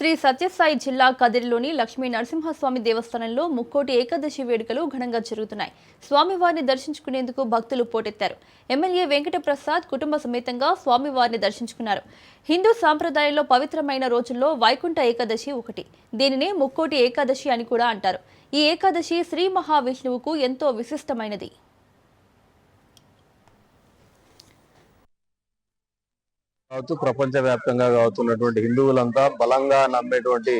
శ్రీ సత్యసాయి జిల్లా కదిరిలోని లక్ష్మీ నరసింహస్వామి దేవస్థానంలో ముక్కోటి ఏకాదశి వేడుకలు ఘనంగా జరుగుతున్నాయి. స్వామివారిని దర్శించుకునేందుకు భక్తులు పోటెత్తారు. ఎమ్మెల్యే వెంకట ప్రసాద్ కుటుంబ సమేతంగా స్వామివారిని దర్శించుకున్నారు. హిందూ సాంప్రదాయంలో పవిత్రమైన రోజుల్లో వైకుంఠ ఏకాదశి ఒకటి. దీనినే ముక్కోటి ఏకాదశి అని కూడా అంటారు. ఈ ఏకాదశి శ్రీ మహావిష్ణువుకు ఎంతో విశిష్టమైనది. కావచ్చు ప్రపంచవ్యాప్తంగా కావచ్చున్నటువంటి హిందువులంతా బలంగా నమ్మేటువంటి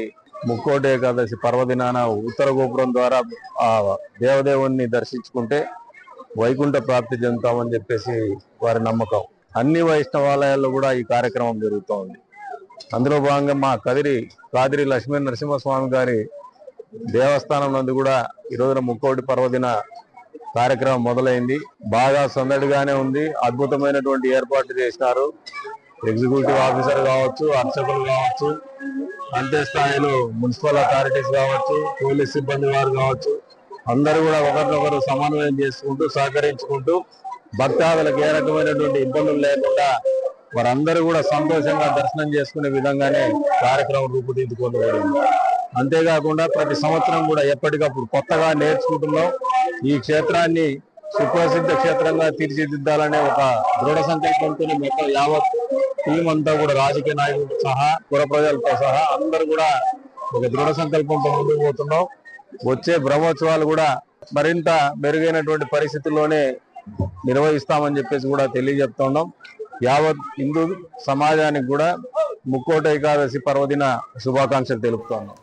ముక్కోటి ఏకాదశి పర్వదినాన ఉత్తర గోపురం ద్వారా ఆ దేవదేవుణ్ణి దర్శించుకుంటే వైకుంఠ ప్రాప్తి చెందుతామని చెప్పేసి వారి నమ్మకం. అన్ని వైష్ణవాలయాల్లో కూడా ఈ కార్యక్రమం జరుగుతూ ఉంది అందులో భాగంగా మా కదిరి కాదిరి లక్ష్మీ నరసింహస్వామి గారి దేవస్థానం నందు కూడా ఈ రోజున ముక్కోటి పర్వదిన కార్యక్రమం మొదలైంది. బాగా సందడిగానే ఉంది. అద్భుతమైనటువంటి ఏర్పాట్లు చేసినారు ఎగ్జిక్యూటివ్ ఆఫీసర్ కావచ్చు అర్చకులు కావచ్చు అంతే స్థాయిలో మున్సిపల్ అథారిటీస్ కావచ్చు పోలీస్ సిబ్బంది వారు కావచ్చు అందరూ కూడా ఒకరినొకరు సమన్వయం చేసుకుంటూ సహకరించుకుంటూ భక్తాదులకు ఏ రకమైనటువంటి ఇబ్బందులు లేకుండా వారందరూ కూడా సంతోషంగా దర్శనం చేసుకునే విధంగానే కార్యక్రమం రూపుదిద్దుకోబడింది. అంతేకాకుండా ప్రతి సంవత్సరం కూడా ఎప్పటికప్పుడు కొత్తగా నేర్చుకుంటున్నాం. ఈ క్షేత్రాన్ని సుప్రసిద్ధ క్షేత్రంగా తీర్చిదిద్దాలనే ఒక దృఢ సంకల్పంతో మొత్తం యావత్ టీం అంతా కూడా రాజకీయ నాయకులతో సహా పుర ప్రజలతో సహా అందరూ కూడా ఒక దృఢ సంకల్పంతో ముందుకు పోతున్నాం. వచ్చే బ్రహ్మోత్సవాలు కూడా మరింత మెరుగైనటువంటి పరిస్థితుల్లోనే నిర్వహిస్తామని చెప్పేసి కూడా తెలియజెప్తున్నాం యావత్ హిందూ సమాజానికి కూడా ముక్కోట ఏకాదశి పర్వదిన శుభాకాంక్షలు తెలుపుతున్నాం